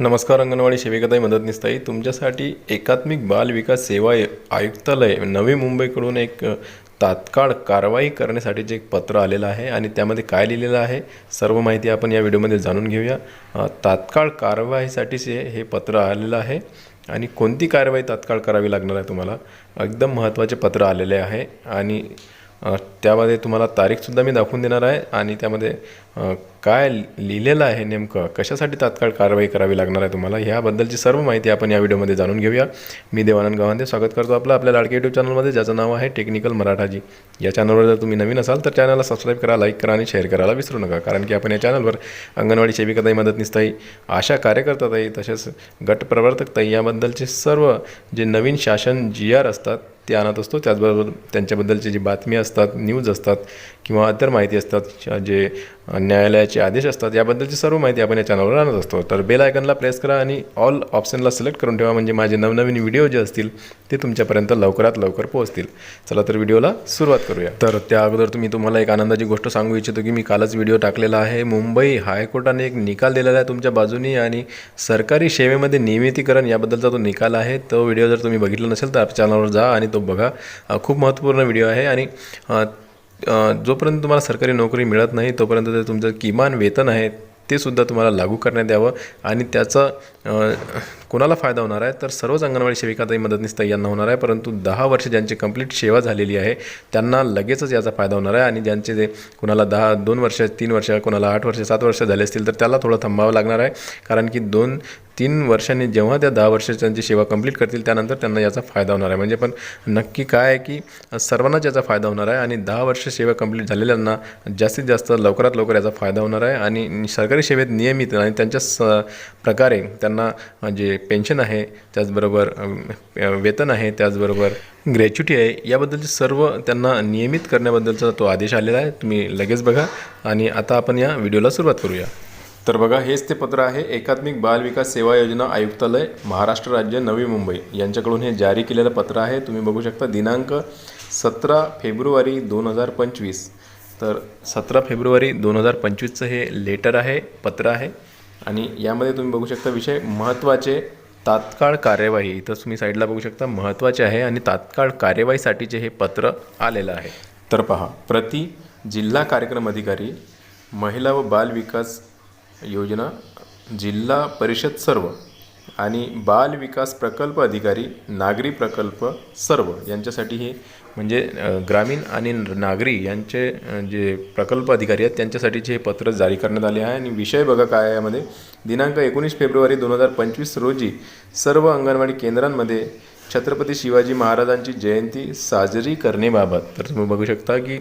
नमस्कार अंगणवाडी सेविकाताई मदतनीसताई तुमच्यासाठी एकात्मिक बाल विकास सेवा आयुक्तालय नवी मुंबईकडून एक तात्काळ कारवाई करण्यासाठीचे एक पत्र आलेलं आहे आणि त्यामध्ये काय लिहिलेलं आहे सर्व माहिती आपण या व्हिडिओमध्ये जाणून घेऊया. तात्काळ कारवाईसाठीचे हे पत्र आलेलं आहे आणि कोणती कारवाई तात्काळ करावी लागणार आहे तुम्हाला एकदम महत्त्वाचे पत्र आलेले आहे. आणि त्यामध्ये तुम्हाला तारीखसुद्धा मी दाखवून देणार आहे आणि त्यामध्ये काय लिहिलेलं आहे नेमकं? कशासाठी तात्काळ कारवाई करावी लागणार आहे तुम्हाला? ह्याबद्दलची सर्व माहिती आपण या व्हिडिओमध्ये जाणून घेऊया. मी देवानंद गावांदे स्वागत करतो आपलं आपल्या लाडके यूट्यूब चॅनलमध्ये ज्याचं नाव आहे टेक्निकल मराठाजी या चॅनलवर जर तुम्ही नवीन असाल तर चॅनलला सबस्क्राईब करा लाईक करा आणि शेअर करायला विसरू नका. कारण की आपण या चॅनलवर अंगणवाडी सेविकाताई मदतनीसताई आशा कार्यकर्ताताई तसेच गटप्रवर्तकताई याबद्दलचे सर्व जे नवीन शासन जी आर असतात ते आणत असतो. त्याचबरोबर त्यांच्याबद्दलची जी बातमी असतात न्यूज असतात किंवा इतर माहिती असतात जे न्यायालयाचे आदेश असतात याबद्दलची सर्व माहिती आपण या चॅनलवर आणत असतो. तर बेल आयकनला प्रेस करा आणि ऑल ऑप्शनला सिलेक्ट करून ठेवा म्हणजे माझे नवनवीन व्हिडिओ जे असतील ते तुमच्यापर्यंत लवकरात लवकर पोहोचतील. चला तर व्हिडिओला सुरुवात करूया. तर त्या अगोदर तुम्ही तुम्हाला एक आनंदाची गोष्ट सांगू इच्छितो की मी कालच व्हिडिओ टाकलेला आहे. मुंबई हायकोर्टाने एक निकाल दिलेला आहे तुमच्या बाजूनी आणि सरकारी सेवेमध्ये नियमितीकरण याबद्दलचा तो निकाल आहे. तो व्हिडिओ जर तुम्ही बघितला नसेल तर आपल्या चॅनलवर जा आणि तो बघा. खूप महत्त्वपूर्ण व्हिडिओ आहे आणि जोपर्यंत तुम्हाला सरकारी नोकरी मिळत नाही तोपर्यंत ते तुमचं किमान वेतन आहे ते सुद्धा तुम्हाला लागू करण्यात यावं आणि त्याचा कोणाला फायदा होणार आहे? तर सर्वच अंगणवाडी सेविकाताई मदतनीस यांना होणार आहे. परंतु दहा वर्ष ज्यांची कंप्लीट सेवा झालेली आहे त्यांना लगेचच याचा फायदा होणार आहे. आणि ज्यांचे जे कोणाला दहा दोन वर्ष तीन वर्ष कोणाला आठ वर्ष सात वर्ष झाले असतील तर त्याला थोडं थांबावं लागणार आहे. कारण की दोन तीन वर्षांनी जेव्हा त्या दहा वर्ष त्यांची सेवा कंप्लीट करतील त्यानंतर त्यांना याचा फायदा होणार आहे. म्हणजे पण नक्की काय आहे की सर्वांनाच याचा फायदा होणार आहे. आणि दहा वर्ष सेवा कंप्लीट झालेल्यांना जास्तीत जास्त लवकरात लवकर याचा फायदा होणार आहे. आणि सरकारी सेवेत नियमित आणि त्यांच्या स प्रकारे त्यांना जे पेन्शन आहे त्याचबरोबर वेतन आहे त्याचबरोबर ग्रॅच्युटी आहे याबद्दलचे सर्व त्यांना नियमित करण्याबद्दलचा तो आदेश आलेला आहे. तुम्ही लगेच बघा आणि आता आपण या व्हिडिओला सुरुवात करूया. तर बघा हेच ते पत्र आहे. एकात्मिक बाल विकास सेवा योजना आयुक्तालय महाराष्ट्र राज्य नवी मुंबई. यांच्याकडून हे जारी केलेलं पत्र आहे. तुम्ही बघू शकता दिनांक सतरा फेब्रुवारी दोन हजार पंचवीस. तर सतरा फेब्रुवारी दोन हजार पंचवीसचं हे लेटर आहे पत्र आहे. आणि यामध्ये तुम्ही बघू शकता विषय महत्त्वाचे तात्काळ कार्यवाही इथं तुम्ही साईडला बघू शकता महत्त्वाचे आहे आणि तात्काळ कार्यवाहीसाठीचे हे पत्र आलेलं आहे. तर पहा प्रति जिल्हा कार्यक्रम अधिकारी महिला व बाल विकास योजना जिल्हा परिषद सर्व आणि बाल विकास प्रकल्प अधिकारी नागरी प्रकल्प सर्व यांच्यासाठी हे म्हणजे ग्रामीण आणि नागरी यांचे जे प्रकल्प अधिकारी आहेत त्यांच्यासाठीचे हे पत्र जारी करण्यात आले आहे. आणि विषय बघा काय यामध्ये. दिनांक एकोणीस फेब्रुवारी दोन हजार पंचवीस रोजी सर्व अंगणवाडी केंद्रांमध्ये छत्रपती शिवाजी महाराजांची जयंती साजरी करण्याबाबत. तर तुम्ही बघू शकता की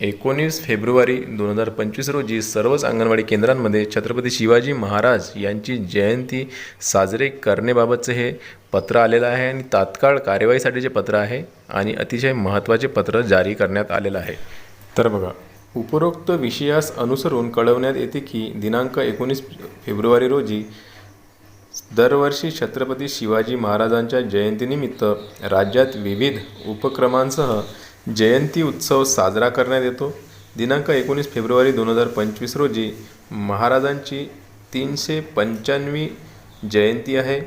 एकोणीस फेब्रुवारी दोन हजार पंचवीस रोजी सर्वच अंगणवाडी केंद्रांमध्ये छत्रपती शिवाजी महाराज यांची जयंती साजरे करण्याबाबतचं हे पत्र आलेलं आहे आणि तात्काळ कार्यवाहीसाठीचे पत्र आहे आणि अतिशय महत्त्वाचे पत्र जारी करण्यात आलेलं आहे. तर बघा उपरोक्त विषयास अनुसरून कळवण्यात येते की दिनांक एकोणीस फेब्रुवारी रोजी दरवर्षी छत्रपती शिवाजी महाराजांच्या जयंतीनिमित्त राज्यात विविध उपक्रमांसह जयंती उत्सव साजरा करण्यात येतो. दिनांक एकोणीस फेब्रुवारी दोन हजार पंचवीस रोजी महाराजांची तीनशे पंच्याण्णवी जयंती आहे.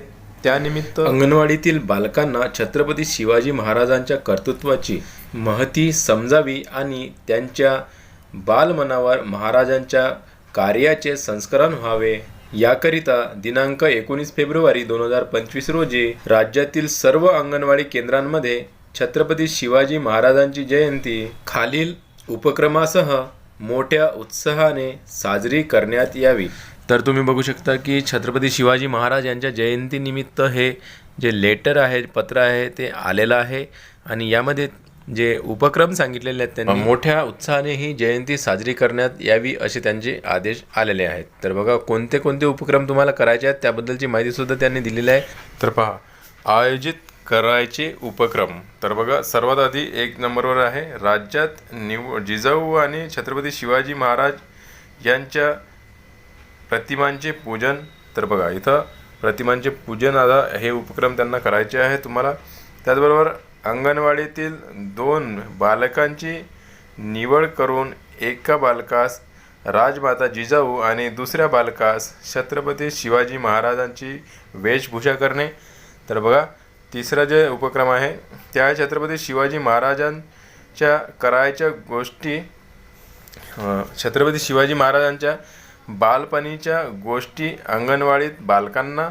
त्यानिमित्त अंगणवाडीतील बालकांना छत्रपती शिवाजी महाराजांच्या कर्तृत्वाची महती समजावी आणि त्यांच्या बालमनावर महाराजांच्या कार्याचे संस्करण व्हावे. याकरिता दिनांक एकोणीस फेब्रुवारी दोन हजार पंचवीस रोजी राज्यातील सर्व अंगणवाडी केंद्रांमध्ये छत्रपती शिवाजी महाराजांची जयंती खालील उपक्रमासह मोठ्या उत्साहाने साजरी करण्यात यावी. तर तुम्ही बघू शकता की छत्रपती शिवाजी महाराज यांच्या जयंतीनिमित्त हे जे लेटर आहे पत्र आहे ते आलेलं आहे. आणि यामध्ये जे उपक्रम सांगितलेले आहेत त्यांनी. मोठ्या उत्साहाने ही जयंती साजरी करण्यात यावी असे त्यांचे आदेश आलेले आहेत. तर बघा कोणते कोणते उपक्रम तुम्हाला करायचे आहेत त्याबद्दलची माहिती सुद्धा त्यांनी दिलेली आहे. तर पहा आयोजित करायचे उपक्रम. तर बघा सर्वात आधी एक नंबरवर आहे राज्यात निव जिजाऊ आणि छत्रपती शिवाजी महाराज यांच्या प्रतिमांचे पूजन. तर बघा इथं प्रतिमांचे पूजन आता हे उपक्रम त्यांना करायचे आहे तुम्हाला. त्याचबरोबर अंगणवाडीतील दोन बालकांची निवड करून एका बालकास राजमाता जिजाऊ आणि दुसऱ्या बालकास छत्रपती शिवाजी महाराजांची वेशभूषा करणे. तर बघा तिसरा जे उपक्रम आहे त्या छत्रपती शिवाजी महाराजांच्या करायच्या गोष्टी छत्रपती शिवाजी महाराजांच्या बालपणीच्या गोष्टी अंगणवाडीत बालकांना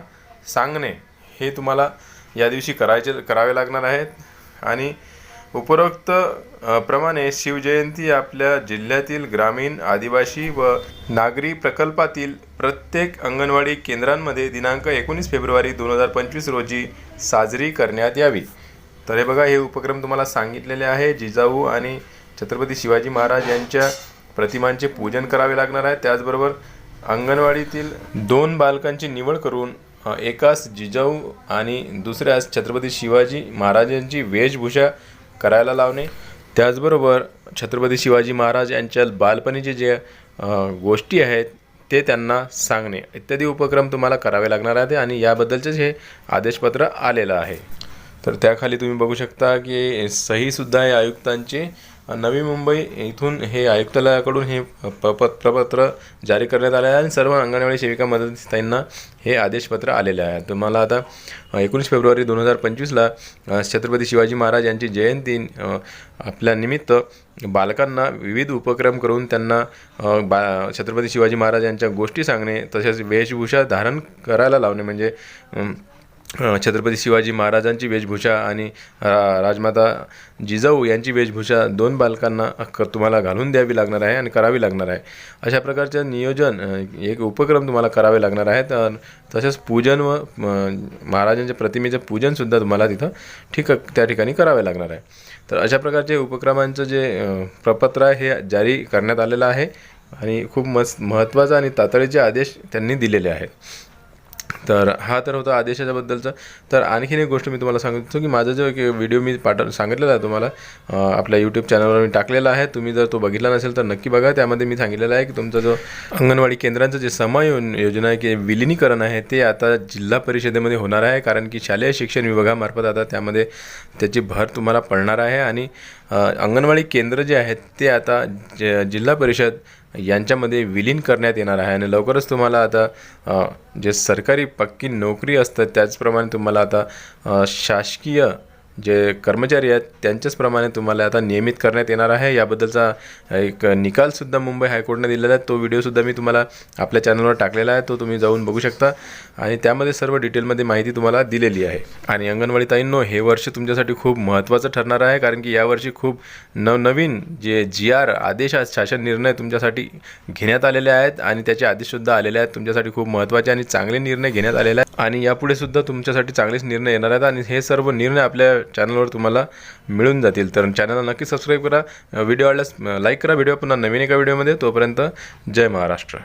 सांगणे हे तुम्हाला या दिवशी करायचे करावे लागणार आहेत. आणि उपरोक्त प्रमाणे शिवजयंती आपल्या जिल्ह्यातील ग्रामीण आदिवासी व नागरी प्रकल्पातील प्रत्येक अंगणवाडी केंद्रांमध्ये दिनांक एकोणीस फेब्रुवारी दोन हजार पंचवीस रोजी साजरी करण्यात यावी. तर हे बघा हे उपक्रम तुम्हाला सांगितलेले आहे. जिजाऊ आणि छत्रपती शिवाजी महाराज यांच्या प्रतिमांचे पूजन करावे लागणार आहे. त्याचबरोबर अंगणवाडीतील दोन बालकांची निवड करून एकास जिजाऊ आणि दुसऱ्यास छत्रपती शिवाजी महाराजांची वेशभूषा करायला लावणे. त्याचबरोबर छत्रपती शिवाजी महाराज यांच्या बालपणीचे जे गोष्टी आहेत ते त्यांना सांगणे. इत्यादी उपक्रम तुम्हाला करावे लागणार आहेत आणि याबद्दलचेच हे आदेशपत्र आलेलं आहे. तर त्याखाली तुम्ही बघू शकता की सहीसुद्धा हे आयुक्तांची नवी मुंबई इथून हे आयुक्तालयाकडून हे प प्रपत्र जारी करण्यात आले आहे आणि सर्व अंगणवाडी सेविका मदतनीसांना हे आदेशपत्र आलेले आहे. तुम्हाला आता एकोणीस फेब्रुवारी दोन हजार पंचवीसला छत्रपती शिवाजी महाराज यांची जयंती आपल्या निमित्त बालकांना विविध उपक्रम करून त्यांना बा छत्रपती शिवाजी महाराज यांच्या गोष्टी सांगणे तसेच वेशभूषा धारण करायला लावणे म्हणजे छत्रपती शिवाजी महाराजांची वेशभूषा आणि रा- राजमाता जिजाऊ यांची वेशभूषा दोन बालकांना क तुम्हाला घालून द्यावी लागणार आहे आणि करावी लागणार आहे. अशा प्रकारचं नियोजन एक उपक्रम तुम्हाला करावे लागणार आहे तर तसेच पूजन व महाराजांच्या प्रतिमेचं पूजनसुद्धा तुम्हाला तिथं ठीक त्या ठिकाणी करावे लागणार आहे. तर अशा प्रकारचे उपक्रमांचं जे प्रपत्र आहे हे जारी करण्यात आलेलं आहे आणि खूप मस्त महत्त्वाचा आणि तातडीचे आदेश त्यांनी दिलेले आहेत. तर हा तर होता आदेशाच्या बद्दलचा. तर आणखीन एक गोष्ट मी तुम्हाला सांगतो की माझा जो एक व्हिडिओ मी पाठव सांगितलेला आहे तुम्हाला आपल्या यूट्यूब चॅनलवर मी टाकलेला आहे. तुम्ही जर तो बघितला नसेल तर नक्की बघा. त्यामध्ये मी सांगितलेलं आहे की तुमचा जो अंगणवाडी केंद्रांचं जे समायोजन योजना आहे की विलिनीकरण आहे ते आता जिल्हा परिषदेमध्ये होणार आहे. कारण की शालेय शिक्षण विभागामार्फत आता त्यामध्ये त्याची भर तुम्हाला पडणार आहे. आणि अंगणवाडी केंद्र जे आहेत ते आता ज जिल्हा परिषद यांच्यामध्ये विलीन करण्यात येणार आहे. आणि लवकरच तुम्हाला आता जे सरकारी पक्की नोकरी असतं त्याचप्रमाणे तुम्हाला आता शासकीय जे कर्मचारी आहेत त्यांच्याचप्रमाणे तुम्हाला आता नियमित करण्यात येणार आहे. याबद्दलचा एक निकालसुद्धा मुंबई हायकोर्टने दिलेला आहे. तो व्हिडिओसुद्धा मी तुम्हाला आपल्या चॅनलवर टाकलेला आहे. तो तुम्ही जाऊन बघू शकता. आणि त्यामध्ये सर्व डिटेलमध्ये माहिती तुम्हाला दिलेली आहे. आणि अंगणवाडी ताईंनो हे वर्ष तुमच्यासाठी खूप महत्त्वाचं ठरणार आहे. कारण की यावर्षी खूप नवनवीन जे जी आर आदेश शासन निर्णय तुमच्यासाठी घेण्यात आलेले आहेत. आणि त्याचे आदेशसुद्धा आलेले आहेत. तुमच्यासाठी खूप महत्त्वाचे आणि चांगले निर्णय घेण्यात आलेले आहेत. आणि यापुढे सुद्धा तुमच्यासाठी चांगलेच निर्णय येणार आहेत. आणि हे सर्व निर्णय आपल्या चॅनलवर तुम्हाला मिळून जातील. तर चॅनलला नक्की सबस्क्राईब करा. व्हिडिओ आवडल्यास लाईक करा. व्हिडिओ पुन्हा नवीन एका व्हिडिओमध्ये तोपर्यंत जय महाराष्ट्र.